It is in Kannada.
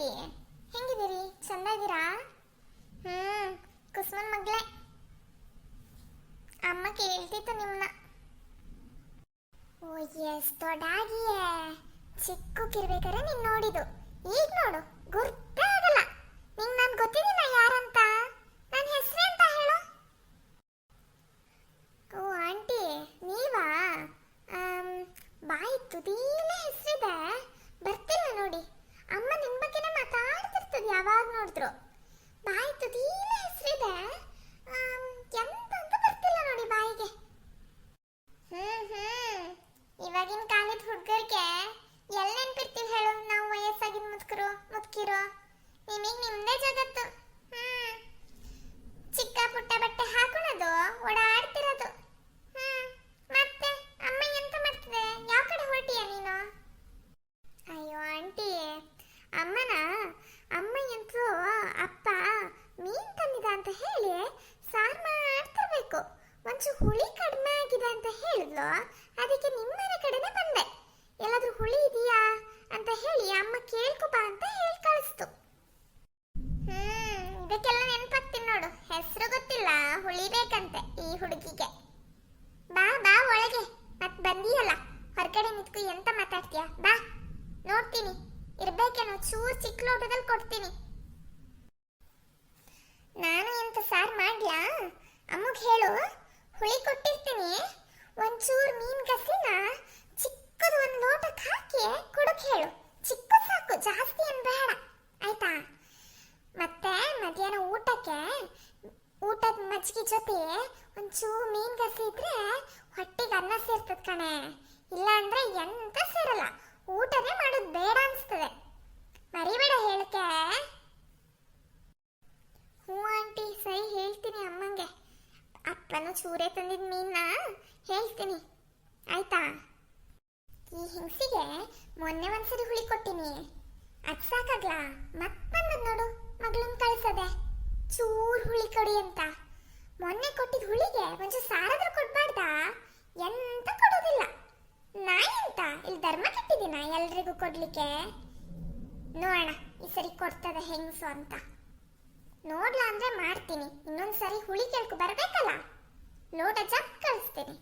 ಆಂಟಿ ಹೆಂಗಿದ್ದೀರಿ? ಚೆಂದಾಗಿದ್ದೀರಾ? ಹ್ಮ್, ಕುಸ್ಮನ್ ಮಗಳೇ. ಅಮ್ಮ ಕೇಳ್ತಿತ್ತು ನಿಮ್ಮ ಓ, ಎಸ್, ದೊಡ್ಡಾಗಿಯೇ. ಚಿಕ್ಕಕ್ಕಿರ್ಬೇಕಾದ್ರೆ ನೀನು ನೋಡಿದ್ದು. ಈಗ ನೋಡು, ಗುರ್ತೇ ಆಗಲ್ಲ. ನಿಂಗೆ ನಾನು ಗೊತ್ತಿದ್ದೀನಿ ಯಾರಂತ. ನನ್ನ ಹೆಸರು ಅಂತ ಹೇಳು? ಓ, ಆಂಟಿ, ನೀವಾ? ಬಾಯಿ ತುದೀಲೇ ಹೆಸರಿದೆ. ಸಾರ್ ಮಾಡ್ತಿರ್ಬೇಕು ಒಂಚೂರು ಹುಳಿ ಕಡಿಮೆ ಆಗಿದೆ ಅಂತ ಹೇಳಿದ್ಲು. ಅದಕ್ಕೆ ನಿಮ್ಮನೆ ಕಡೆನೇ ಬಂದೆ. ಎಲ್ಲಾದ್ರೂ ಹುಳಿ ಇದೆಯಾ ಅಂತ ಹೇಳಿ ಅಮ್ಮ ಕೇಳ್ಕೊಬ ಅಂತ ಹೇಳಿ ಕಳಿಸ್ತು. ಹ್ಮ್, ಇದಕ್ಕೆಲ್ಲ ನೆನಪಾಗ್ತೀನಿ ನೋಡು. ಹೆಸರು ಗೊತ್ತಿಲ್ಲ, ಹುಳಿ ಬೇಕಂತೆ ಈ ಹುಡುಗಿಗೆ. ಬಾ ಬಾ ಒಳಗೆ. ಮತ್ ಬಂದಿಯಲ್ಲ, ಹೊರಗಡೆ ನಿಂತ್ಕೊ ಎಂತ ಮಾತಾಡ್ತೀಯ? ಬಾ, ನೋಡ್ತೀನಿ. ಇರ್ಬೇಕೇನೋ, ಚೂರು ಚಿಕ್ಕ ಲೋಟದಲ್ಲಿ ಕೊಡ್ತೀನಿ. ನಾನು ಎಂತ ಸಾರ್ ಮಾಡ್ಲಾ? ಅಮ್ಮಗ್ ಹೇಳು. ಹುಳಿ ಕೊಟ್ಟಿರ್ತೀನಿ. ಒಂಚೂರು ಮೀನ್ ಕಸಿನ ಚಿಕ್ಕದು ಒಂದು ಲೋಟಕ್ಕೆ ಹಾಕಿ ಕುಡಕ್ ಹೇಳು. ಚಿಕ್ಕ ಸಾಕು, ಜಾಸ್ತಿ ಏನ್ ಬೇಡ. ಆಯ್ತಾ? ಮತ್ತೆ ಮಧ್ಯಾಹ್ನ ಊಟಕ್ಕೆ, ಊಟದ ಮಜ್ಜಿಗೆ ಜೊತೆ ಒಂಚೂರು ಮೀನ್ ಗಸಿ ಇದ್ರೆ ಹೊಟ್ಟೆಗೆ ಅನ್ನ ಸೇರ್ತದ ಕಣೆ. ಇಲ್ಲ ಅಂದ್ರೆ ಎಂತ ಸೇರಲ್ಲ. ಊಟನೇ ಮಾಡೋದು ಬೇಡ ಅನ್ಸ್ತದೆ ಮರಿಬೇಡ ಹೇಳಕ್ಕೆ ಹ್ಞೂ ಆಂಟಿ ಸರಿ ಹೇಳ್ತೀನಿ ಅಮ್ಮಂಗೆ ಅಪ್ಪನು ಚೂರೆ ತಂದಿದ್ದ ಮೀನ್ನ ಹೇಳ್ತೀನಿ. ಆಯ್ತಾ? ಈ ಹಿಂಸಿಗೆ ಮೊನ್ನೆ ಒಂದ್ಸರಿ ಹುಳಿ ಕೊಟ್ಟಿನಿ. ಅದ್ ಸಾಕಾಗ್ಲ? ಮತ್ ನೋಡು, ಮಗಳನ್ ಕಳ್ಸದೆ. ಚೂರ್ ಹುಳಿ ಕೊಡಿ ಅಂತ. ಮೊನ್ನೆ ಕೊಟ್ಟಿದ್ ಹುಳಿಗೆ ಒಂಚೂರು ಸಾರಾದ್ರೂ ಕೊಡ್ಬಾರ್ದಾ? ಎಂತ ಕೊಡೋದಿಲ್ಲ. ನಾಯಿ ಅಂತ ಇಲ್ಲಿ ಧರ್ಮ ಕೆಟ್ಟಿದ್ದೀನ ಎಲ್ರಿಗೂ ಕೊಡ್ಲಿಕ್ಕೆ? ನೋಡೋಣ, ಈ ಸರಿ ಕೊಡ್ತದೆ ಹೆಂಗ್ಸು ಅಂತ. ನೋಡ್ಲಾ ಅಂದ್ರೆ ಮಾಡ್ತೀನಿ. ಇನ್ನೊಂದ್ಸರಿ ಹುಳಿ ಕೇಳ್ಕೊ, ಬರ್ಬೇಕಲ್ಲ? ಲೋಟ ಜಪ್ ಕಳಿಸ್ತೀನಿ